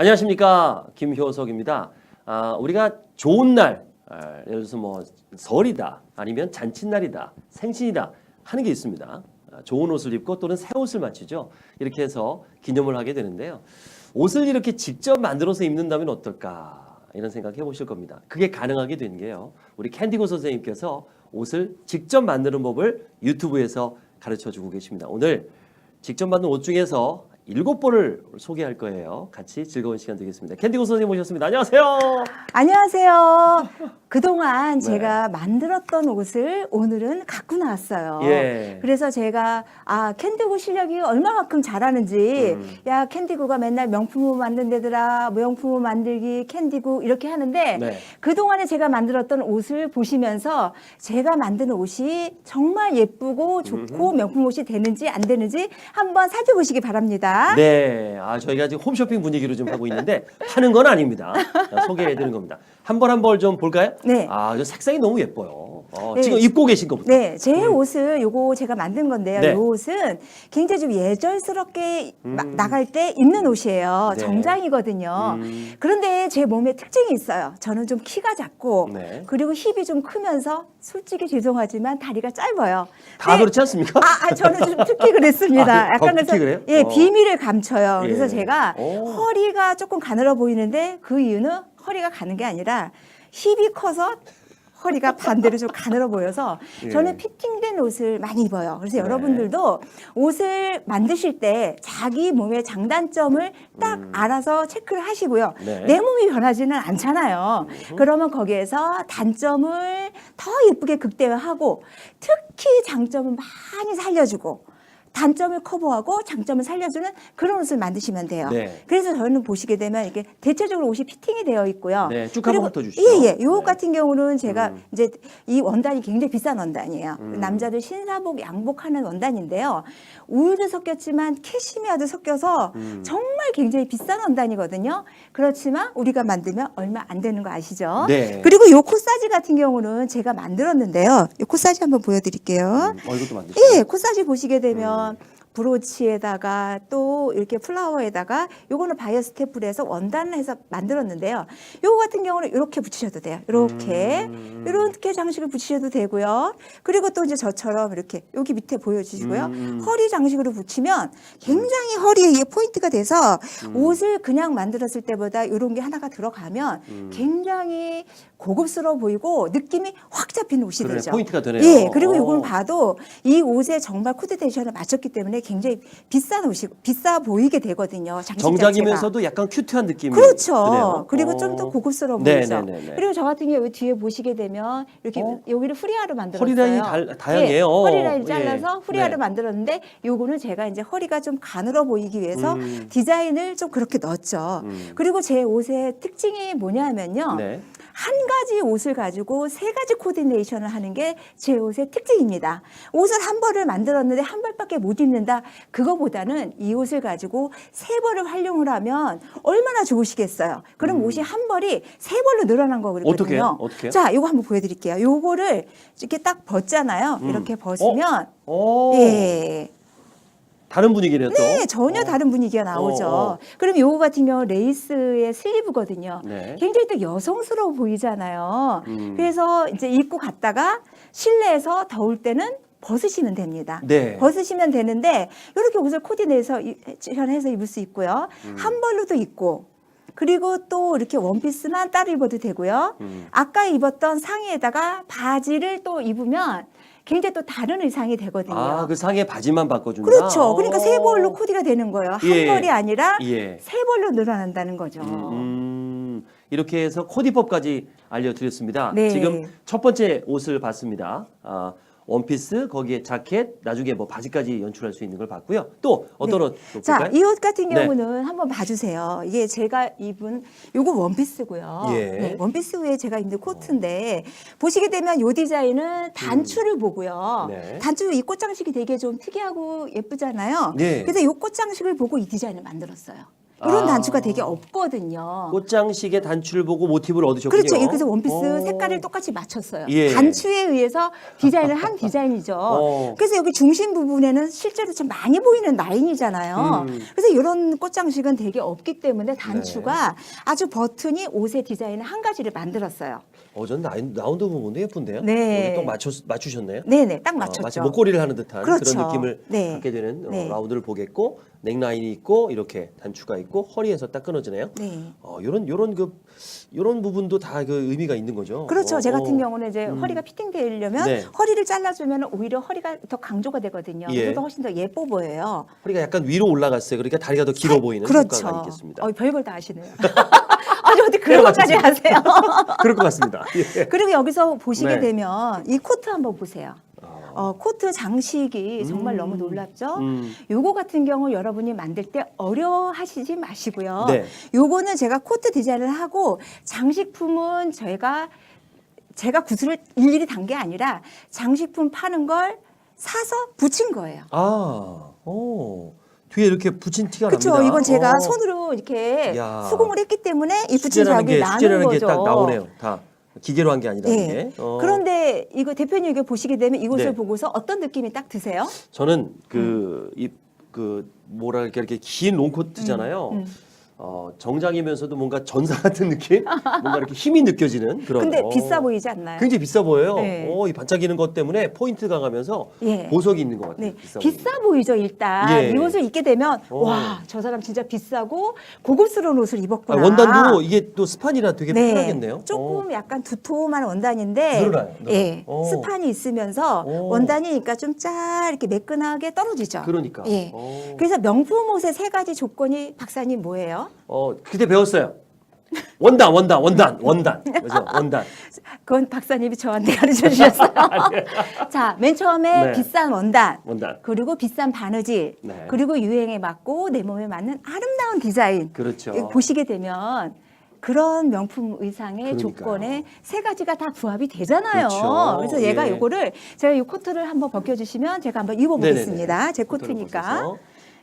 안녕하십니까 김효석입니다. 아, 우리가 좋은 날, 아, 예를 들어서 뭐 설이다, 아니면 잔칫날이다, 생신이다 하는 게 있습니다. 아, 좋은 옷을 입고 또는 새 옷을 맞추죠. 이렇게 해서 기념을 하게 되는데요. 옷을 이렇게 직접 만들어서 입는다면 어떨까 이런 생각 해 보실 겁니다. 그게 가능하게 된 게요. 우리 캔디고 선생님께서 옷을 직접 만드는 법을 유튜브에서 가르쳐 주고 계십니다. 오늘 직접 만든 옷 중에서 일곱 벌을 소개할 거예요. 같이 즐거운 시간 되겠습니다. 캔디고 선생님 모셨습니다. 안녕하세요. 안녕하세요. 그동안 네. 제가 만들었던 옷을 오늘은 갖고 나왔어요. 예. 그래서 제가 아 캔디구 실력이 얼마만큼 잘하는지 음. 야 캔디구가 맨날 명품 옷 만든다더라 명품 옷 만들기 캔디구 이렇게 하는데 네. 그동안에 제가 만들었던 옷을 보시면서 제가 만든 옷이 정말 예쁘고 좋고 명품 옷이 되는지 안 되는지 한번 살펴보시기 바랍니다. 네. 아, 저희가 지금 홈쇼핑 분위기로 좀 하고 있는데 파는 건 아닙니다. 자, 소개해 드리는 겁니다. 한 벌 한 벌 좀 볼까요? 네. 아, 저 색상이 너무 예뻐요. 어, 네. 지금 입고 계신 것부터. 네, 제 옷을 요거 제가 만든 건데요. 네. 이 옷은 굉장히 좀 예절스럽게 마- 음. 나갈 때 입는 옷이에요. 네. 정장이거든요. 음. 그런데 제 몸에 특징이 있어요. 저는 좀 키가 작고 네. 그리고 힙이 좀 크면서 솔직히 죄송하지만 다리가 짧아요. 다 네. 그렇지 않습니까? 아, 아, 저는 좀 특히 그랬습니다. 아, 더 특히 그래요? 예, 어. 비밀을 감춰요. 그래서 예. 제가 오. 허리가 조금 가늘어 보이는데 그 이유는 허리가 가는 게 아니라 힙이 커서 허리가 반대로 좀 가늘어 보여서 예. 저는 피팅된 옷을 많이 입어요. 그래서 네. 여러분들도 옷을 만드실 때 자기 몸의 장단점을 딱 알아서 체크를 하시고요. 음. 네. 내 몸이 변하지는 않잖아요. 그러면 거기에서 단점을 더 예쁘게 극대화하고 특히 장점을 많이 살려주고 단점을 커버하고 장점을 살려주는 그런 옷을 만드시면 돼요. 네. 그래서 저는 보시게 되면 이게 대체적으로 옷이 피팅이 되어 있고요. 네, 쭉 한번 훑어주시죠. 예, 예. 요옷 네. 같은 경우는 제가 음. 이제 이 원단이 굉장히 비싼 원단이에요. 음. 남자들 신사복, 양복하는 원단인데요. 울도 섞였지만 캐시미어도 섞여서 음. 정말 굉장히 비싼 원단이거든요. 그렇지만 우리가 만들면 얼마 안 되는 거 아시죠? 네. 그리고 요 코사지 같은 경우는 제가 만들었는데요. 요 코사지 한번 보여드릴게요. 음, 어, 이것도 만드시죠. 예, 코사지 보시게 되면 브로치에다가 또 이렇게 플라워에다가 요거는 바이오 스태프에서 원단을 해서 만들었는데요. 요거 같은 경우는 이렇게 붙이셔도 돼요. 이렇게 음. 이렇게 장식을 붙이셔도 되고요. 그리고 또 이제 저처럼 이렇게 여기 밑에 보여주시고요. 음. 허리 장식으로 붙이면 굉장히 허리에 이게 포인트가 돼서 음. 옷을 그냥 만들었을 때보다 이런 게 하나가 들어가면 음. 굉장히 고급스러워 보이고 느낌이 확 잡히는 옷이 그러네, 되죠. 포인트가 되네요. 예, 그리고 이걸 어. 봐도 이 옷에 정말 코디네이션을 맞췄기 때문에 굉장히 비싼 옷이 비싸 보이게 되거든요. 장식 자체가. 정장이면서도 약간 큐트한 느낌이 그렇죠. 드네요. 그리고 어. 좀더 고급스러워 네, 보이죠. 네, 네, 네. 그리고 저 같은 경우 뒤에 보시게 되면 이렇게 어? 여기를 후리아로 만들었어요. 허리 라인이 달- 다양해요. 예, 허리 예. 라인 잘라서 후리아로 네. 만들었는데 요거는 제가 이제 허리가 좀 가늘어 보이기 위해서 음. 디자인을 좀 그렇게 넣었죠. 음. 그리고 제 옷의 특징이 뭐냐면요. 네. 한 가지 옷을 가지고 세 가지 코디네이션을 하는 게 제 옷의 특징입니다. 옷을 한 벌을 만들었는데 한 벌밖에 못 입는다. 그거보다는 이 옷을 가지고 세 벌을 활용을 하면 얼마나 좋으시겠어요. 그럼 옷이 한 벌이 세 벌로 늘어난 거거든요. 음. 어떻게요? 어떻게요? 자, 이거 한번 보여드릴게요. 요거를 이렇게 딱 벗잖아요. 음. 이렇게 벗으면 어. 예. 다른 분위기네요, 또. 네, 전혀 어. 다른 분위기가 나오죠. 어, 어. 그럼 요거 같은 경우 레이스의 슬리브거든요. 네. 굉장히 또 여성스러워 보이잖아요. 음. 그래서 이제 입고 갔다가 실내에서 더울 때는 벗으시면 됩니다. 네. 벗으시면 되는데 이렇게 옷을 코디내서 해서 입을 수 있고요. 음. 한 벌로도 입고 그리고 또 이렇게 원피스만 따로 입어도 되고요. 음. 아까 입었던 상의에다가 바지를 또 입으면 굉장히 또 다른 의상이 되거든요. 아, 그 상에 바지만 바꿔준다. 그렇죠. 그러니까 어. 세 벌로 코디가 되는 거예요. 한 예. 벌이 아니라 예. 세 벌로 늘어난다는 거죠. 음, 이렇게 해서 코디법까지 알려드렸습니다. 네. 지금 첫 번째 옷을 봤습니다. 아, 원피스 거기에 자켓 나중에 뭐 바지까지 연출할 수 있는 걸 봤고요. 또 어떤 네. 옷또 자? 이 옷 같은 네. 경우는 한번 봐주세요. 이게 제가 입은 요거 원피스고요. 예. 네, 원피스 위에 제가 입는 코트인데 보시게 되면 요 디자인은 단추를 보고요. 네. 단추 이 꽃장식이 되게 좀 특이하고 예쁘잖아요. 네. 그래서 요 꽃장식을 보고 이 디자인을 만들었어요. 이런 아. 단추가 되게 없거든요. 꽃장식의 단추를 보고 모티브를 얻으셨군요. 그렇죠. 이렇게 해서 원피스 어. 색깔을 똑같이 맞췄어요. 예. 단추에 의해서 디자인을 한 디자인이죠. 어. 그래서 여기 중심 부분에는 실제로 좀 많이 보이는 라인이잖아요. 음. 그래서 이런 꽃장식은 되게 없기 때문에 단추가 아주 버튼이 옷의 디자인을 한 가지를 만들었어요. 어, 전 라인, 라운드 부분도 예쁜데요. 네. 여기 딱 맞추, 맞추셨네요. 네네, 딱 어, 맞췄죠. 마치 목걸이를 하는 듯한 그렇죠. 그런 느낌을 네. 갖게 되는 어, 네. 라운드를 보겠고 넥라인이 있고 이렇게 단추가 있고 허리에서 딱 끊어지네요. 네. 어, 요런 요런 그 요런 부분도 다 그 의미가 있는 거죠. 그렇죠. 어, 제 같은 어. 경우는 이제 음. 허리가 피팅되려면 네. 허리를 잘라주면 오히려 허리가 더 강조가 되거든요. 예. 그래서 훨씬 더 예뻐 보여요. 허리가 약간 위로 올라갔어요. 그러니까 다리가 더 길어 보이는 그렇죠. 효과가 있겠습니다. 어, 별걸 다 아시네요. 아니 어떻게 그런 것까지. 하세요? 그럴 것 같습니다. 예. 그리고 여기서 보시게 네. 되면 이 코트 한번 보세요. 어, 코트 장식이 정말 음. 너무 놀랍죠? 음. 요거 같은 경우 여러분이 만들 때 어려워하시지 마시고요. 네. 요거는 제가 코트 디자인을 하고 장식품은 제가 제가 구슬을 일일이 단 게 아니라 장식품 파는 걸 사서 붙인 거예요. 아, 오. 뒤에 이렇게 붙인 티가 그렇죠. 납니다. 이건 제가 어. 손으로 이렇게 야. 수공을 했기 때문에 이 붙인 수제라는 게 나는 수제라는 거죠. 게 딱 나오네요. 다 기계로 한 게 아니라는 예. 게. 어. 그런데 이거 대표님 이거 보시게 되면 이것을 네. 보고서 어떤 느낌이 딱 드세요? 저는 그 이 그 뭐라 이렇게 이렇게 긴 롱코트잖아요. 음. 어, 정장이면서도 뭔가 전사 같은 느낌, 뭔가 이렇게 힘이 느껴지는 그런. 근데 어, 비싸 보이지 않나요? 굉장히 비싸 보여요. 네. 어, 이 반짝이는 것 때문에 포인트가 가면서 예. 보석이 있는 것 같아요. 네, 비싸. 보이죠 일단 예. 이 옷을 입게 되면 어. 와 저 사람 진짜 비싸고 고급스러운 옷을 아, 입었구나. 원단도 이게 또 스판이라 되게 네, 편하겠네요. 조금 약간 두툼한 원단인데, 늘어나요, 늘어나요. 예, 오. 스판이 있으면서 오. 원단이 그러니까 좀 짜 이렇게 매끈하게 떨어지죠. 어, 그러니까. 예. 어. 그래서 명품 옷의 세 가지 조건이 박사님 뭐예요? 어, 그때 배웠어요. 원단, 원단, 원단, 원단. 그죠? 원단. 그건 박사님이 저한테 가르쳐 주셨어요. 자, 맨 처음에 네. 비싼 원단, 원단. 그리고 비싼 바느질, 네. 그리고 유행에 맞고 내 몸에 맞는 아름다운 디자인. 그렇죠. 보시게 되면 그런 명품 의상의 그러니까요. 조건에 세 가지가 다 부합이 되잖아요. 그렇죠. 그래서 얘가 예. 요거를 제가 이 코트를 한번 벗겨주시면 제가 한번 입어보겠습니다. 네네네. 제 코트니까.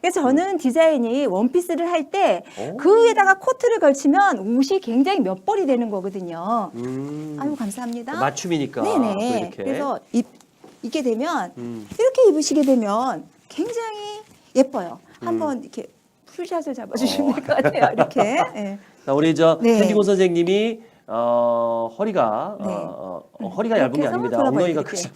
그래서 저는 디자인이 원피스를 할때 오. 그 위에다가 코트를 걸치면 옷이 굉장히 몇 벌이 되는 거거든요. 음. 아유 감사합니다. 맞춤이니까. 또 네네. 이렇게. 그래서 입, 입게 되면 음. 이렇게 입으시게 되면 굉장히 예뻐요. 음. 한번 이렇게 풀샷을 잡아주시면 될 것 같아요. 이렇게. 예. 자, 우리 저 네. hendi고 선생님이 어, 허리가 네. 어, 어, 허리가 얇은 게 아닙니다. 엉덩이가. 크죠.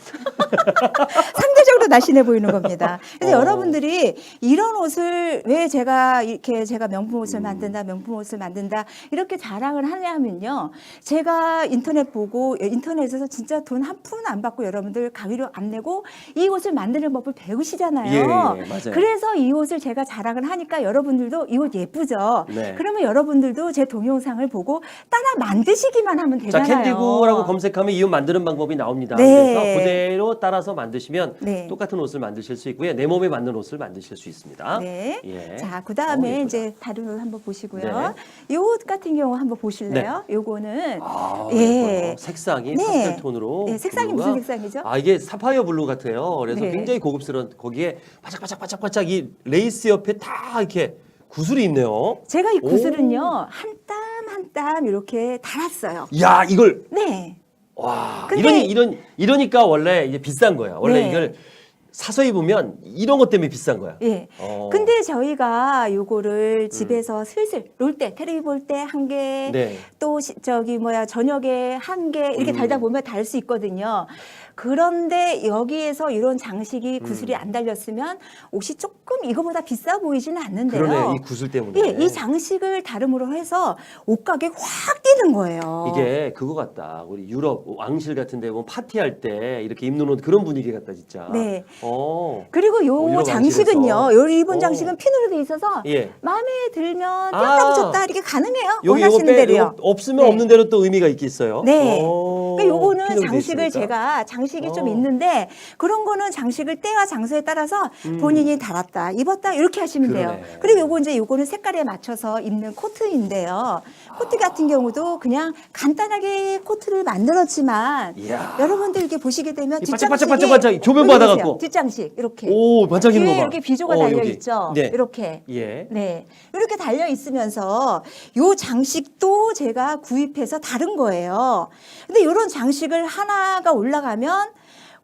상대적으로 날씬해 보이는 겁니다. 그래서 어. 여러분들이 이런 옷을 왜 제가 이렇게 제가 명품 음. 옷을 만든다, 명품 옷을 만든다 이렇게 자랑을 하냐면요. 제가 인터넷 보고 인터넷에서 진짜 돈 한 푼 안 받고 여러분들 강의료 안 내고 이 옷을 만드는 법을 배우시잖아요. 예, 예, 맞아요. 그래서 이 옷을 제가 자랑을 하니까 여러분들도 이 옷 예쁘죠. 네. 그러면 여러분들도 제 동영상을 보고 따라 만드시기만 하면 자, 되잖아요. 캔디고라고 검색하면 이옷 만드는 방법이 나옵니다. 네. 그래서 그대로 따라서 만드시면 네. 똑같은 옷을 만드실 수 있고요. 내 몸에 맞는 옷을 만드실 수 있습니다. 네. 예. 자, 그 어, 다음에. 이제 다른 옷 한번 보시고요. 네. 이옷 같은 경우 한번 보실래요? 요거는 아, 예. 색상이 네. 파스텔 톤으로. 네, 색상이. 무슨 색상이죠? 아 이게 사파이어 블루 같아요. 그래서 네. 굉장히 고급스러운 거기에 바짝바짝바짝바짝 이 레이스 옆에 다 이렇게 구슬이 있네요. 제가 이 오. 구슬은요 한 땀 한 땀 이렇게 달았어요. 야 이걸 네. 와 근데- 이러니 이런 이러니까 원래 이게 비싼 거야. 원래 네. 이걸 사서 입으면 이런 것 때문에 비싼 거야. 예. 어. 근데 저희가 요거를 집에서 슬슬 놀 때, 테레비 볼 때 한 개, 네. 또 시- 저기 뭐야 저녁에 한 개 이렇게 음. 달다 보면 달 수 있거든요. 그런데 여기에서 이런 장식이 구슬이 음. 안 달렸으면 옷이 조금 이거보다 비싸 보이지는 않는데요. 그러네 이 구슬 때문에. 예, 이 장식을 다름으로 해서 옷 가격 확 뛰는 거예요. 이게 그거 같다. 우리 유럽 왕실 같은 데 보면 파티할 때 이렇게 입는 옷 그런 분위기 같다 진짜. 네. 어. 그리고 어, 요 유럽 장식은요, 왕실에서. 요 리본 어. 장식은 핀으로 돼 있어서 예. 마음에 들면 아. 띄었다 붙였다 이렇게 가능해요. 여기 요거 원하시는 빼 대로요. 요거 없으면 네. 없는 대로 또 의미가 있겠어요. 네. 어. 요거는 장식을. 제가 장식이 좀 어. 있는데 그런 거는 장식을 때와 장소에 따라서 본인이 달았다, 입었다 이렇게 하시면 돼요. 음. 그러네. 그리고 요거 이제 요거는 색깔에 맞춰서 입는 코트인데요. 코트 같은 경우도 그냥 간단하게 코트를 만들었지만 이야. 여러분들 이렇게 보시게 되면 이 뒷장식이 반짝반짝반짝 조명 여기 받아갖고. 뒷장식 이렇게 오, 반짝이는 거 뒤에 봐. 이렇게 비조가 어, 달려 여기. 있죠. 네. 이렇게 예. 네. 이렇게 달려 있으면서 요 장식도 제가 구입해서 다른 거예요. 근데 이런 장식을 하나가 올라가면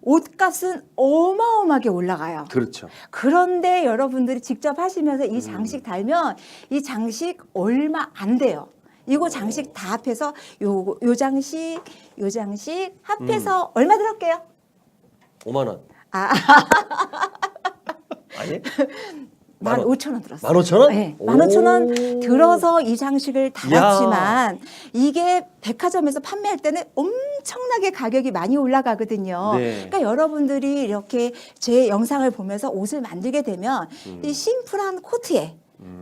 옷값은 어마어마하게 올라가요. 그렇죠. 그런데 여러분들이 직접 하시면서 음. 이 장식 달면 이 장식 얼마 안 돼요. 이거 장식 다 합해서 요, 요 장식, 요 장식 합해서 얼마 들었게요? 5만 원. 아, 아니? 만 원. 오천 원 들었어요. 만 오천 원? 네, 만 오천 원 오. 들어서 이 장식을 달았지만 이게 백화점에서 판매할 때는 엄청나게 가격이 많이 올라가거든요. 네. 그러니까 여러분들이 이렇게 제 영상을 보면서 옷을 만들게 되면 음. 이 심플한 코트에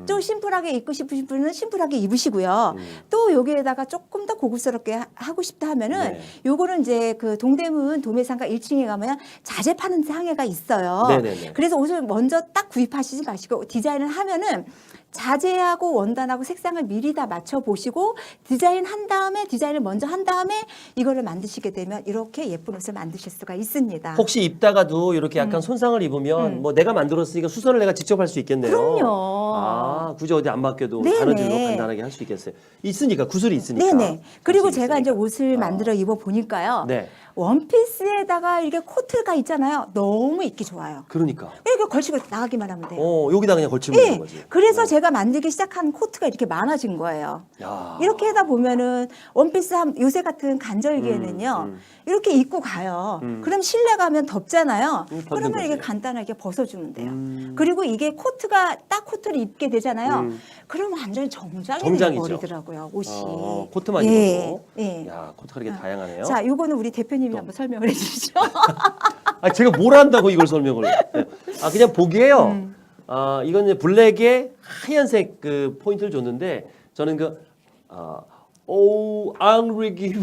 좀 심플하게 입고 싶으신 분은 심플하게 입으시고요. 음. 또 여기에다가 조금 더 고급스럽게 하- 하고 싶다 하면은 네. 요거는 이제 그 동대문 도매상가 1층에 가면 자재 파는 상해가 있어요. 네네네. 그래서 옷을 먼저 딱 구입하시지 마시고 디자인을 하면은 자재하고 원단하고 색상을 미리 다 맞춰 보시고 디자인 한 다음에 디자인을 먼저 한 다음에 이거를 만드시게 되면 이렇게 예쁜 옷을 만드실 수가 있습니다. 혹시 입다가도 이렇게 약간 손상을 입으면 음. 뭐 내가 만들었으니까 수선을 내가 직접 할 수 있겠네요. 그럼요. 아, 굳이 어디 안 맡겨도 네네. 바느질로 간단하게 할 수 있겠어요. 있으니까 구슬이 있으니까. 네네. 그리고 구슬이 제가 이제 있으니까. 옷을 아. 만들어 입어 보니까요. 네. 원피스에다가 이렇게 코트가 있잖아요. 너무 입기 좋아요. 그러니까. 이렇게 걸치고 나가기만 하면 돼요. 어, 여기다 그냥 걸치면 네. 되는 거지. 그래서 어. 제가 만들기 시작한 코트가 이렇게 많아진 거예요. 야. 이렇게 하다 보면은 원피스 한 요새 같은 간절기에는요 음, 음. 이렇게 입고 가요. 음. 그럼 실내 가면 덥잖아요. 음, 그러면 이게. 간단하게 벗어주면 돼요. 음. 그리고 이게 코트가 딱 코트를 입게 되잖아요. 음. 그럼 완전히 정장이 정장이죠. 되어버리더라고요 옷이. 어, 코트만 예, 입어도. 예. 야, 코트가 이렇게 다양하네요. 자, 요거는 우리 대표님이 한번 설명을 해주시죠. 아, 제가 뭘 한다고 이걸 설명을. 해요? 아, 그냥 보기에요. 음. 아, 이건 이제 블랙에 하얀색 그 포인트를 줬는데 저는 그 아, 오, 앙리기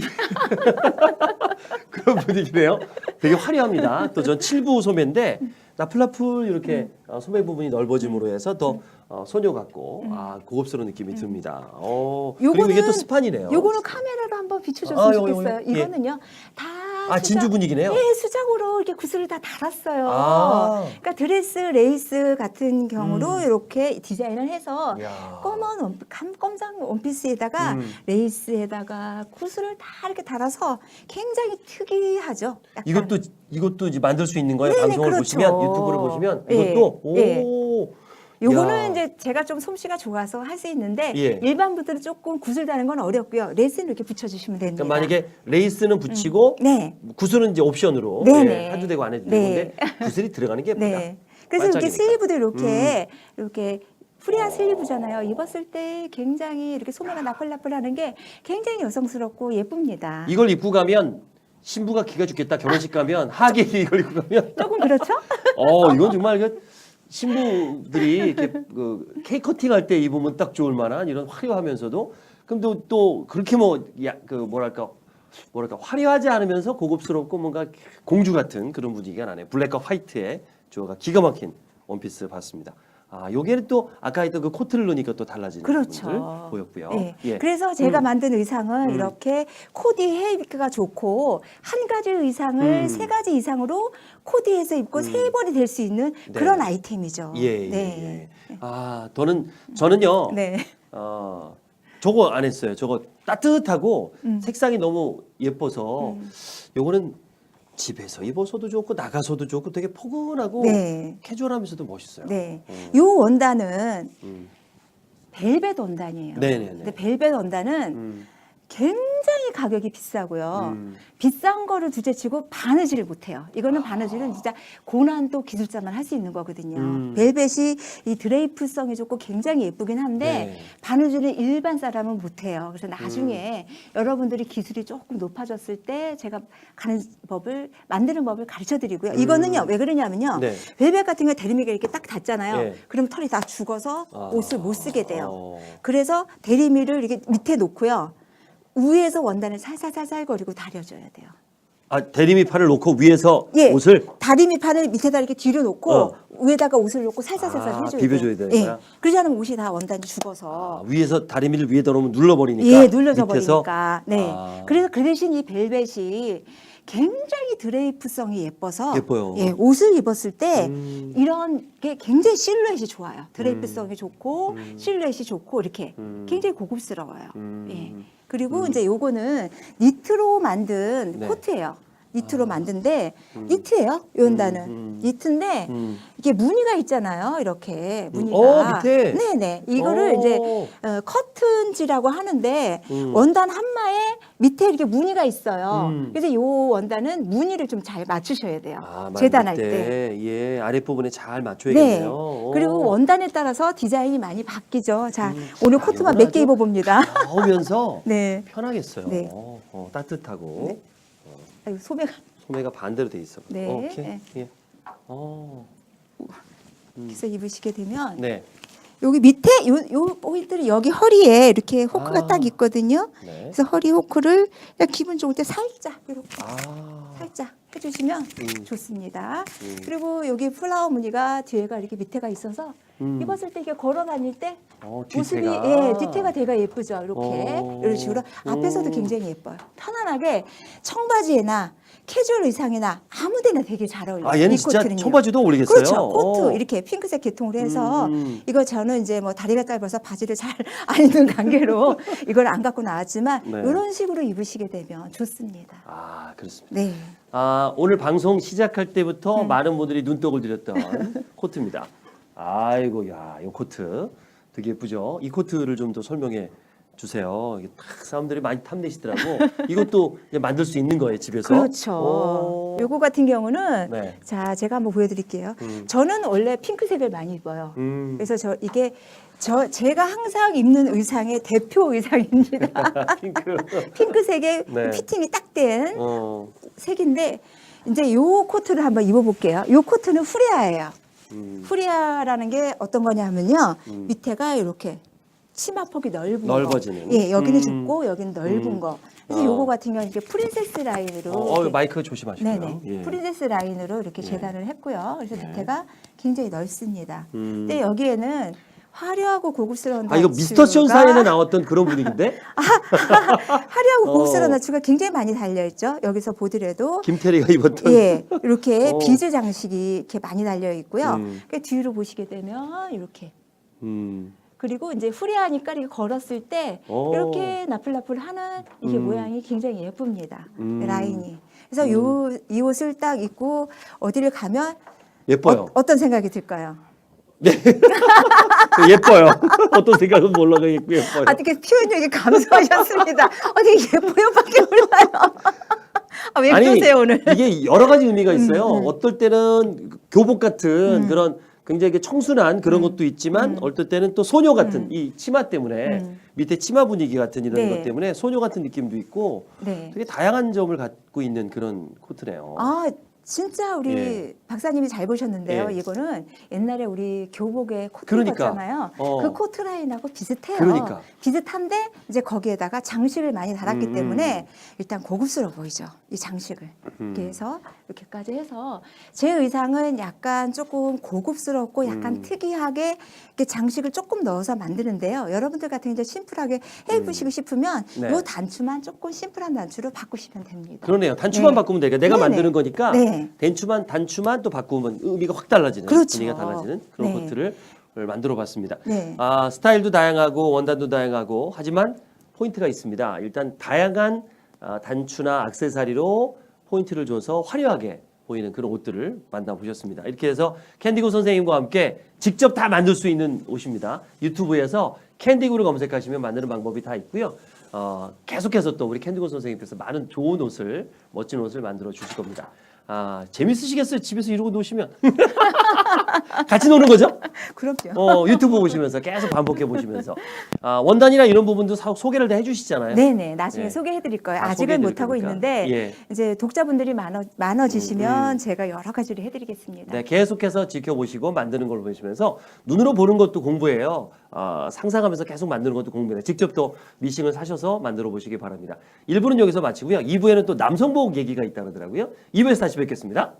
그런 분위기네요. 되게 화려합니다. 또전 칠부 소매인데 나플라풀 이렇게 어, 소매 부분이 넓어짐으로 해서 더 어, 소녀 같고 아, 고급스러운 느낌이 듭니다. 어, 그리고 이게 또 스판이네요. 요거는 카메라로 한번 비춰줬으면 아, 요거, 좋겠어요. 요거. 예. 이거는요 다 아, 수작- 진주 분위기네요. 예, 수작으로 이렇게 구슬을 다 달았어요. 아. 그러니까 드레스, 레이스 같은 경우로 이렇게 디자인을 해서 음. 야. 검은 원, 감, 검정 원피스에다가 음. 레이스에다가 구슬을 다 이렇게 달아서 굉장히 특이하죠. 약간. 이것도 이것도 이제 만들 수 있는 거예요. 네네, 방송을 그렇죠. 보시면 유튜브를 보시면 예, 이것도 오. 예. 요거는 야. 이제 제가 좀 솜씨가 좋아서 할 수 있는데 예. 일반 분들은 조금 구슬 다는 건 어렵고요. 레이스는 이렇게 붙여주시면 됩니다. 그러니까 만약에 레이스는 붙이고 네. 구슬은 이제 옵션으로 네 네. 예, 해도 되고 안 해도 되고 네. 근데 구슬이 들어가는 게 예쁘다. 네. 그래서 이렇게 반짝이니까. 음. 슬리브도 이렇게 이렇게 프리한 슬리브잖아요. 입었을 때 굉장히 이렇게 소매가 나풀나풀하는 게 굉장히 여성스럽고 예쁩니다. 이걸 입고 가면 신부가 기가 죽겠다. 결혼식 가면 하객이 이걸 입고 가면 조금 그렇죠? 어 이건 정말 그 신부들이 이렇게 그 케이크 커팅 할 때 입으면 딱 좋을 만한 이런 화려하면서도 그럼 또, 또 그렇게 뭐그 뭐랄까 뭐랄까 화려하지 않으면서 고급스럽고 뭔가 공주 같은 그런 분위기가 나네요. 블랙과 화이트의 조화가 기가 막힌 원피스 봤습니다. 아, 요게는 또 아까 했던 그 코트를 넣으니까 또 달라지는 그렇죠. 부분들 보였고요. 네. 예. 그래서 제가 음. 만든 의상은 음. 이렇게 코디 헤이비가 좋고 한 가지 의상을 음. 세 가지 이상으로 코디해서 입고 음. 세 벌이 될 수 있는 네. 그런 아이템이죠. 예, 예, 네. 예. 아, 저는 저는요. 네. 어, 저거 안 했어요. 저거 따뜻하고 음. 색상이 너무 예뻐서 음. 요거는 집에서 입어서도 좋고 나가서도 좋고 되게 포근하고 네. 캐주얼하면서도 멋있어요. 네. 음. 요 원단은 음. 벨벳 원단이에요. 네네네. 근데 벨벳 원단은 음. 굉장히 가격이 비싸고요. 음. 비싼 거를 두째 치고 바느질을 못해요. 이거는 바느질은 진짜 고난도 기술자만 할 수 있는 거거든요. 음. 벨벳이 이 드레이프성이 좋고 굉장히 예쁘긴 한데 네. 바느질은 일반 사람은 못해요. 그래서 음. 나중에 여러분들이 기술이 조금 높아졌을 때 제가 가는 법을 만드는 법을 가르쳐 드리고요. 이거는요 왜 그러냐면요. 네. 벨벳 같은 경우 대리미가 이렇게 딱 닿잖아요. 네. 그럼 털이 다 죽어서 아. 옷을 못 쓰게 돼요. 어. 그래서 대리미를 이렇게 밑에 놓고요. 위에서 원단을 살살살살 거리고 다려줘야 돼요. 아 대리미 팔을 놓고 위에서 예. 옷을 다리 밑판을 밑에다 이렇게 뒤로 놓고 어. 위에다가 옷을 놓고 살살살살 아, 해줘야 비벼줘야 돼요. 되는? 예. 그러지 않으면 옷이 다 원단이 죽어서 아, 위에서 다리미를 위에다 놓으면 눌러버리니까 예, 눌려져 밑에서 버리니까. 네. 아. 그래서 그 대신 이 벨벳이 굉장히 드레이프성이 예뻐서 예뻐요. 예, 옷을 입었을 때 음. 이런 게 굉장히 실루엣이 좋아요. 드레이프성이 좋고 실루엣이 좋고 이렇게 음. 굉장히 고급스러워요. 음. 예. 그리고 이제 요거는 니트로 만든 네. 코트예요. 니트로 만든데 니트예요. 요 원단은 음. 니트인데 음. 이게 무늬가 있잖아요. 이렇게 무늬가. 어, 밑에? 네네. 이거를 오. 이제 어, 커튼지라고 하는데 음. 원단 한 마에 밑에 이렇게 무늬가 있어요. 음. 그래서 요 원단은 무늬를 좀 잘 맞추셔야 돼요. 아, 재단할 때. 예 아랫부분에 잘 네. 맞춰야겠네요. 오. 그리고 원단에 따라서 디자인이 많이 바뀌죠. 자, 음. 오늘 아, 코트만 이거는 몇개 아주 입어봅니다. 나오면서 네. 편하겠어요. 네. 어, 어, 따뜻하고 네. 아유, 소매가 소매가 반대로 돼 있어. 네. 어, 오케이. 네. 예. 어. 그래서 입으시게 되면 네. 여기 밑에 요, 요 포인트를 여기 허리에 이렇게 호크가 아. 딱 있거든요. 네. 그래서 허리 호크를 그냥 기분 좋을 때 살짝 이렇게 아. 살짝 해주시면 음. 좋습니다. 음. 그리고 여기 플라워 무늬가 뒤에가 이렇게 밑에가 있어서 음. 입었을 때 이게 걸어 다닐 때 어, 모습이. 예, 뒤태가 되게 예쁘죠. 이렇게 어. 이런 식으로 앞에서도 음. 굉장히 예뻐요. 편안하게 청바지에나 캐주얼 의상이나 아무데나 되게 잘 어울려요. 아 얘는 이 진짜 코트는요. 청바지도 어울리겠어요. 그렇죠. 코트 어. 이렇게 핑크색 계통으로 해서 음. 이거 저는 이제 뭐 다리가 짧아서 바지를 잘 안 입는 관계로 이걸 안 갖고 나왔지만 네. 이런 식으로 입으시게 되면 좋습니다. 아 그렇습니다. 네. 아, 오늘 방송 시작할 음. 때부터 많은 분들이 눈독을 들였던 코트입니다. 아이고, 야, 이 코트 되게 예쁘죠? 이 코트를 좀 더 설명해 주세요. 이게 딱 사람들이 많이 탐내시더라고. 이것도 이제 만들 수 있는 거예요, 집에서. 그렇죠. 오. 요거 같은 경우는 네. 자 제가 한번 보여드릴게요. 음. 저는 원래 핑크색을 많이 입어요. 음. 그래서 저 이게 저 제가 항상 입는 의상의 대표 의상입니다. 핑크. 핑크색의 네. 피팅이 딱된 어. 색인데 이제 요 코트를 한번 입어볼게요. 요 코트는 후리아예요. 음. 후리아라는 게 어떤 거냐면요. 음. 밑에가 이렇게 치마폭이 넓은 넓어지는. 거. 예, 여기는 음. 좁고 여기는 넓은 음. 거. 그래서 어. 요거 같은 경우는 이렇게 프린세스 라인으로 어, 어, 이렇게 마이크 조심하시고요. 네네. 예. 프린세스 라인으로 이렇게 네. 재단을 했고요. 그래서 네. 밑에가 굉장히 넓습니다. 음. 근데 여기에는 화려하고 고급스러운 아, 이거 미스터 단추가- 션사인에 나왔던 그런 분위기인데? 화려하고 어. 고급스러운 단추가 굉장히 많이 달려 있죠. 여기서 보더라도 김태리가 입었던. 예 이렇게 어. 비즈 장식이 이렇게 많이 달려 있고요. 음. 그 뒤로 보시게 되면 이렇게 음. 그리고 이제 후리하니까 이렇게 걸었을 때 오. 이렇게 나풀나풀 하는 이게 음. 모양이 굉장히 예쁩니다. 음. 라인이. 그래서 요이 옷을 딱 입고 어디를 가면 예뻐요. 어, 떤 생각이 들까요? 예뻐요. 어떤 생각은 몰라가겠고 예뻐요. 아, 되게 표현력이 감소하셨습니다. 어떻게 예뻐요밖에 몰라요. 아, 왜 그러세요 오늘? 이게 여러 가지 의미가 있어요. 음, 음. 어떨 때는 교복 같은 음. 그런 굉장히 청순한 그런 것도 있지만 어떨 때는 또 소녀 같은 음. 이 치마 때문에 음. 밑에 치마 분위기 같은 이런 네. 것 때문에 소녀 같은 느낌도 있고 네. 되게 다양한 점을 갖고 있는 그런 코트네요. 아, 진짜 우리 예. 박사님이 잘 보셨는데요. 예. 이거는 옛날에 우리 교복에 코트 그러니까. 입었잖아요. 어. 그 코트 라인하고 비슷해요. 그러니까. 비슷한데 이제 거기에다가 장식을 많이 달았기 음, 때문에 일단 고급스러워 보이죠. 이 장식을. 음. 이렇게 해서 이렇게까지 해서 제 의상은 약간 조금 고급스럽고 약간 음. 특이하게 이렇게 장식을 조금 넣어서 만드는데요. 여러분들 같은 이제 심플하게 해 입으시고 싶으면 음. 네. 요 단추만 조금 심플한 단추로 바꾸시면 됩니다. 그러네요. 단추만 네. 바꾸면 되니까 내가 네네. 만드는 거니까 네. 단추만 단추만 또 바꾸면 의미가 확 달라지는 그렇죠. 분위기가 달라지는 그런 네. 코트를 만들어 봤습니다. 네. 아, 스타일도 다양하고 원단도 다양하고 하지만 포인트가 있습니다. 일단 다양한 아, 단추나 액세서리로 포인트를 줘서 화려하게 보이는 그런 옷들을 만나보셨습니다. 이렇게 해서 캔디고 선생님과 함께 직접 다 만들 수 있는 옷입니다. 유튜브에서 캔디고를 검색하시면 만드는 방법이 다 있고요. 어, 계속해서 또 우리 캔디고 선생님께서 많은 좋은 옷을 멋진 옷을 만들어 주실 겁니다. 아, 재밌으시겠어요? 집에서 이러고 노시면. 같이 노는 거죠? 그럼요. 어, 유튜브 보시면서 계속 반복해 보시면서 아, 원단이나 이런 부분도 사- 소개를 다 해주시잖아요. 네네 나중에 네. 소개해드릴 거예요. 아, 아직은 소개해드릴 못 하고 거니까. 있는데 예. 이제 독자분들이 많아 많아지시면 음, 음. 제가 여러 가지를 해드리겠습니다. 네, 계속해서 지켜보시고 만드는 걸 보시면서 눈으로 보는 것도 공부예요. 아, 상상하면서 계속 만드는 것도 공부예요. 직접 또 미싱을 사셔서 만들어 보시기 바랍니다. 1부는 여기서 마치고요. 2부에는 또 남성복 얘기가 있다 그러더라고요. 2부에서 다시 뵙겠습니다.